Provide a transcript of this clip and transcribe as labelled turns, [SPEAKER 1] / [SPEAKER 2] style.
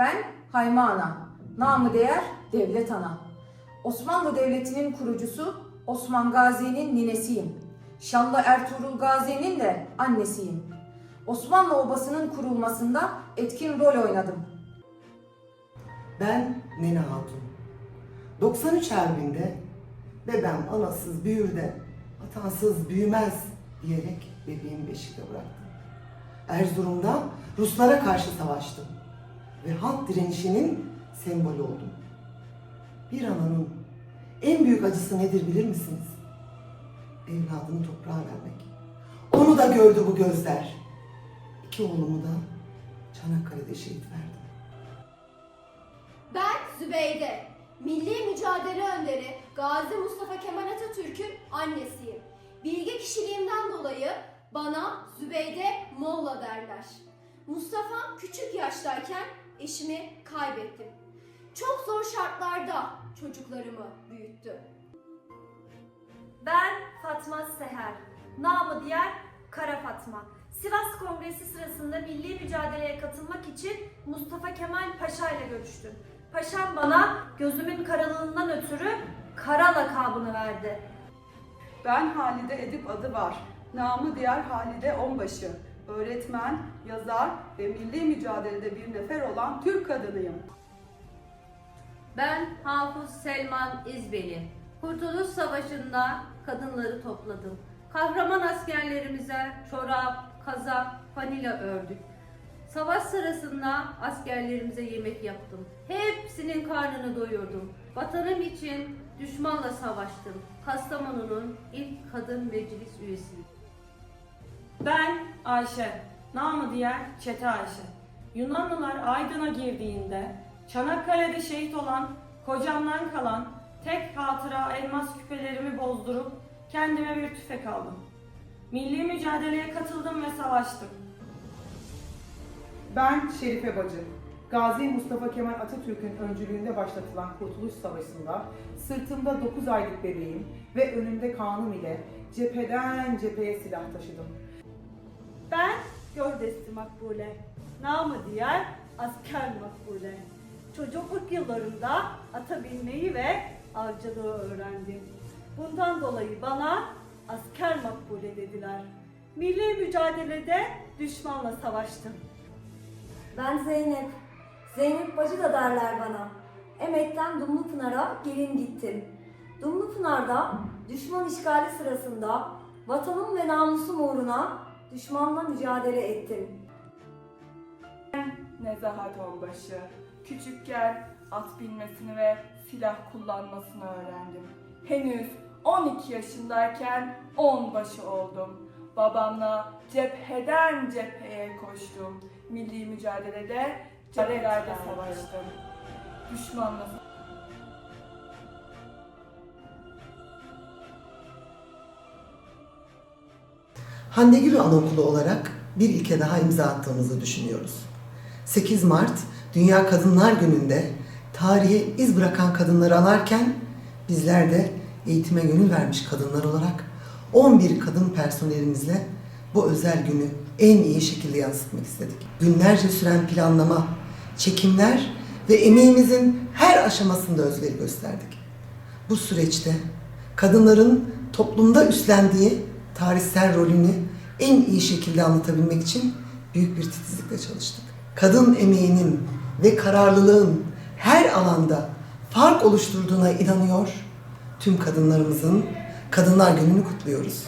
[SPEAKER 1] Ben Hayma Ana, namı değer Devlet Ana. Osmanlı Devleti'nin kurucusu Osman Gazi'nin ninesiyim. Şanlı Ertuğrul Gazi'nin de annesiyim. Osmanlı Obası'nın kurulmasında etkin rol oynadım.
[SPEAKER 2] Ben Nene Hatun. 93 Harbi'nde bebem anasız büyür de atansız büyümez diyerek bebeğimi beşikte bıraktım. Erzurum'da Ruslara karşı savaştım ve halk direnişinin sembolü oldum. Bir ananın en büyük acısı nedir bilir misiniz? Evladını toprağa vermek. Onu da gördü bu gözler. İki oğlumu da Çanakkale'de şehit verdim.
[SPEAKER 3] Ben Zübeyde. Milli mücadele önderi Gazi Mustafa Kemal Atatürk'ün annesiyim. Bilge kişiliğimden dolayı bana Zübeyde Molla derler. Mustafa küçük yaştayken eşimi kaybettim. Çok zor şartlarda çocuklarımı büyüttüm.
[SPEAKER 4] Ben Fatma Seher, namı diğer Kara Fatma. Sivas Kongresi sırasında milli mücadeleye katılmak için Mustafa Kemal Paşa ile görüştüm. Paşam bana gözümün karalığından ötürü Kara lakabını verdi.
[SPEAKER 5] Ben Halide Edip adı var. Namı diğer Halide Onbaşı. Öğretmen, yazar ve milli mücadelede bir nefer olan Türk kadınıyım.
[SPEAKER 6] Ben Hafız Selman İzbeli. Kurtuluş Savaşı'nda kadınları topladım. Kahraman askerlerimize çorap, kazak, fanila ördük. Savaş sırasında askerlerimize yemek yaptım. Hepsinin karnını doyurdum. Vatanım için düşmanla savaştım. Kastamonu'nun ilk kadın meclis üyesiyim.
[SPEAKER 7] Ben Ayşe, namı diğer Çete Ayşe. Yunanlılar Aydın'a girdiğinde Çanakkale'de şehit olan kocamdan kalan tek hatıra elmas küpelerimi bozdurup kendime bir tüfek aldım. Milli mücadeleye katıldım ve savaştım.
[SPEAKER 8] Ben Şerife Bacı. Gazi Mustafa Kemal Atatürk'ün öncülüğünde başlatılan Kurtuluş Savaşı'nda sırtımda 9 aylık bebeğim ve önümde kanım ile cepheden cepheye silah taşıdım.
[SPEAKER 9] Ben Gördesli Makbule, namı diğer asker Makbule. Çocukluk yıllarımda ata binmeyi ve avcılığı öğrendim. Bundan dolayı bana asker Makbule dediler. Milli mücadelede düşmanla savaştım.
[SPEAKER 4] Ben Zeynep. Zeynep bacı da derler bana. Emek'ten Dumlupınar'a gelin gittim. Dumlupınar'da düşman işgali sırasında vatanım ve namusum uğruna düşmanla mücadele ettim.
[SPEAKER 10] Nezahat Onbaşı. Küçükken at binmesini ve silah kullanmasını öğrendim. Henüz 12 yaşındayken onbaşı oldum. Babamla cepheden cepheye koştum. Milli mücadelede cephelerde savaştım. Düşmanla
[SPEAKER 2] Hande Gül Anaokulu olarak bir ilke daha imza attığımızı düşünüyoruz. 8 Mart Dünya Kadınlar Günü'nde tarihe iz bırakan kadınları anarken bizler de eğitime gönül vermiş kadınlar olarak 11 kadın personelimizle bu özel günü en iyi şekilde yansıtmak istedik. Günlerce süren planlama, çekimler ve emeğimizin her aşamasında özveri gösterdik. Bu süreçte kadınların toplumda üstlendiği tarihsel rolünü en iyi şekilde anlatabilmek için büyük bir titizlikle çalıştık. Kadın emeğinin ve kararlılığın her alanda fark oluşturduğuna inanıyor, tüm kadınlarımızın Kadınlar Günü'nü kutluyoruz.